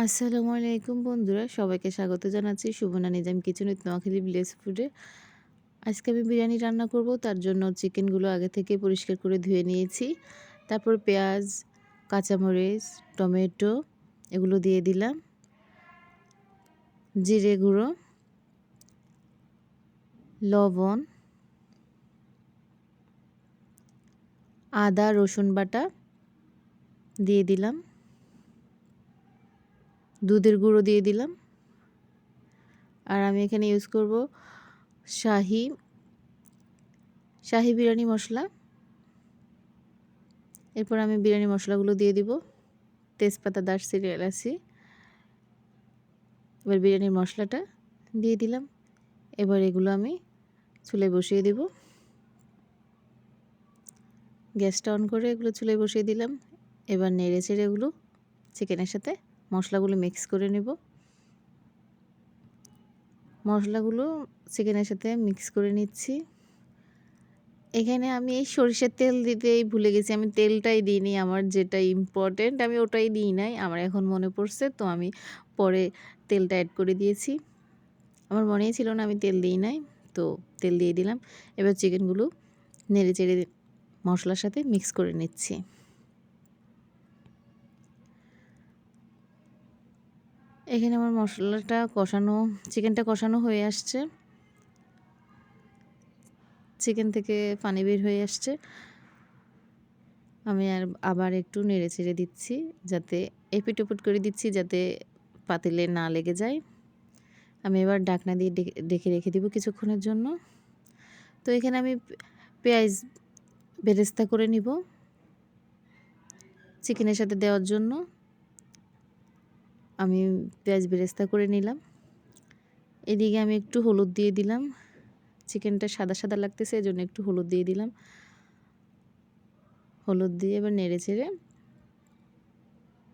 আসসালামু আলাইকুম বন্ধুরা, সবাইকে স্বাগত জানাচ্ছি Subna Nizam kitchen with Noakhali village ফুডে। আজকে আমি বিরিয়ানি রান্না করব, তার জন্য চিকেনগুলো আগে থেকে পরিষ্কার করে ধুয়ে নিয়েছি। তারপর পেঁয়াজ, কাঁচামরিচ, টমেটো, এগুলো দিয়ে দিলাম। জিরে গুঁড়ো, লবণ, আদা, রসুন বাটা দিয়ে দিলাম। দুধের গুঁড়ো দিয়ে দিলাম। আর আমি এখানে ইউজ করব শাহি শাহি বিরিয়ানি মশলা। এরপর আমি বিরিয়ানি মশলাগুলো দিয়ে দিব। তেজপাতা, দারচিনি, এলাচি। এবার বিরিয়ানির মশলাটা দিয়ে দিলাম। এবার এগুলো আমি চুলে বসিয়ে দেব। গ্যাসটা অন করে এগুলো চুলে বসিয়ে দিলাম। এবার নেড়ে চেড়ে এগুলো চিকেনের সাথে মশলাগুলো মিক্স করে নেব। মশলাগুলো চিকেনের সাথে মিক্স করে নিচ্ছি। এখানে আমি এই সরিষার তেল দিতেই ভুলে গেছি। আমি তেলটাই দিইনি, আমার যেটা ইম্পর্টেন্ট আমি ওটাই দিই নাই, আমার এখন মনে পড়ছে, তো আমি পরে তেলটা অ্যাড করে দিয়েছি। আমার মনেই ছিল না আমি তেল দিই নাই, তো তেল দিয়ে দিলাম। এবার চিকেনগুলো নেড়ে চেড়ে মশলার সাথে মিক্স করে নিচ্ছি। এখানে আমার মশলাটা কষানো চিকেনটা কষানো হয়ে আসছে। চিকেন থেকে পানি বের হয়ে আসছে। আমি আর আবার একটু নেড়ে চেড়ে দিচ্ছি যাতে, এপিট ওপিট করে দিচ্ছি যাতে পাতিলে না লেগে যায়। আমি এবার ডাকনা দিয়ে ডেকে রেখে দিব কিছুক্ষণের জন্য। তো এখানে আমি পেঁয়াজ বেরেস্তা করে নিব। চিকেনের সাথে দেওয়ার জন্য। আমি পেঁয়াজ বেরেস্তা করে নিলাম। এদিকে আমি একটু হলুদ দিয়ে দিলাম। চিকেনটা সাদা সাদা লাগতেছে এই জন্য একটু হলুদ দিয়ে দিলাম। হলুদ দিয়ে এবার নেড়ে চেড়ে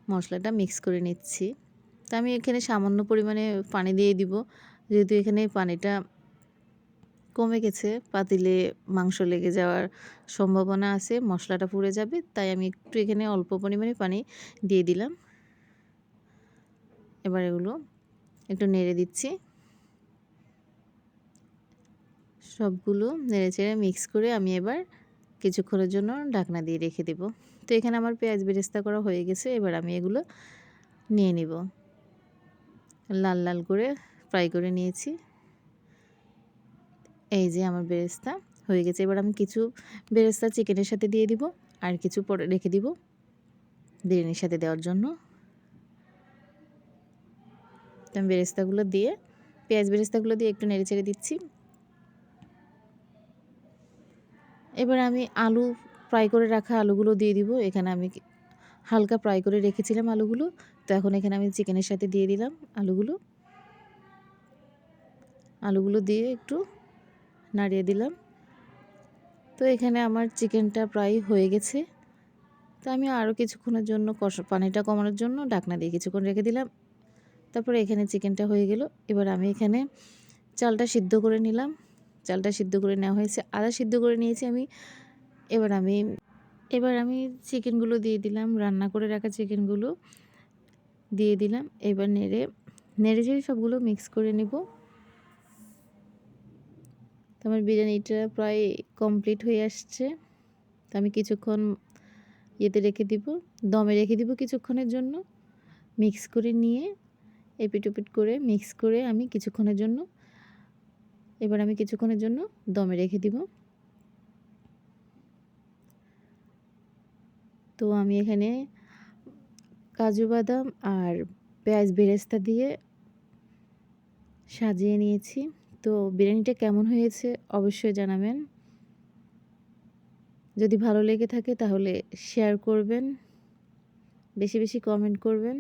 মশলাটা মিক্স করে নিচ্ছি। তা আমি এখানে সামান্য পরিমাণে পানি দিয়ে দিব। যেহেতু এখানে পানিটা কমে গেছে, পাতিলে মাংস লেগে যাওয়ার সম্ভাবনা আছে, মশলাটা পুড়ে যাবে, তাই আমি একটু এখানে অল্প পরিমাণে পানি দিয়ে দিলাম। এবার এগুলো একটু নেড়ে দিচ্ছি। সবগুলো নেড়ে চেড়ে মিক্স করে আমি এবার কিছুক্ষণের জন্য ঢাকনা দিয়ে রেখে দেব। তো এখানে আমার পেঁয়াজ বেরেস্তা করা হয়ে গেছে, এবার আমি এগুলো নিয়ে নিব। লাল লাল করে ফ্রাই করে নিয়েছি। এই যে আমার বেরেস্তা হয়ে গেছে, এবার আমি কিছু বেরেস্তা চিকেনের সাথে দিয়ে দিব আর কিছু পরে রেখে দিব বিরিয়ানির সাথে দেওয়ার জন্য। আমি বেরেস্তাগুলো দিয়ে, পেঁয়াজ বেরেস্তাগুলো দিয়ে একটু নেড়ে ছেড়ে দিচ্ছি। এবার আমি আলু ফ্রাই করে রাখা আলুগুলো দিয়ে দিব। এখানে আমি হালকা ফ্রাই করে রেখেছিলাম আলুগুলো। তো এখন এখানে আমি চিকেনের সাথে দিয়ে দিলাম আলুগুলো। আলুগুলো দিয়ে একটু নাড়িয়ে দিলাম। তো এখানে আমার চিকেনটা প্রায় হয়ে গেছে। তো আমি আরও কিছুক্ষণের জন্য কষ, পানিটা কমানোর জন্য ডাকনা দিয়ে কিছুক্ষণ রেখে দিলাম। তারপরে এখানে চিকেনটা হয়ে গেল। এবার আমি এখানে চালটা সিদ্ধ করে নিলাম। চালটা সিদ্ধ করে নেওয়া হয়েছে। আদা সিদ্ধ করে নিয়েছি আমি। এবার আমি এবার আমি চিকেনগুলো দিয়ে দিলাম। রান্না করে রাখা চিকেনগুলো দিয়ে দিলাম। এবার নেড়ে নেড়ে চেড়ে সবগুলো মিক্স করে নেব। তো আমার বিরিয়ানিটা প্রায় কমপ্লিট হয়ে আসছে। তো আমি কিছুক্ষণ ইয়েতে রেখে দিব, দমে রেখে দিব কিছুক্ষণের জন্য। মিক্স করে নিয়ে এপিট ওপিট করে মিক্স করে আমি কিছুক্ষণের জন্য, এবার আমি কিছুক্ষণের জন্য দমে রেখে দিব। তো আমি এখানে কাজু বাদাম আর পেঁয়াজ বেরেস্তা দিয়ে সাজিয়ে নিয়েছি। তো বিরিয়ানিটা কেমন হয়েছে অবশ্যই জানাবেন। যদি ভালো লেগে থাকে তাহলে শেয়ার করবেন, বেশি বেশি কমেন্ট করবেন।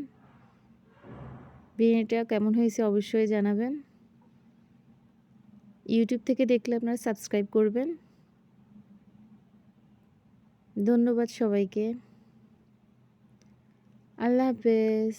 বিরিয়ানিটা কেমন হয়েছে অবশ্যই জানাবেন। ইউটিউব থেকে দেখলে আপনারা সাবস্ক্রাইব করবেন। ধন্যবাদ সবাইকে। আল্লাহ হাফেজ।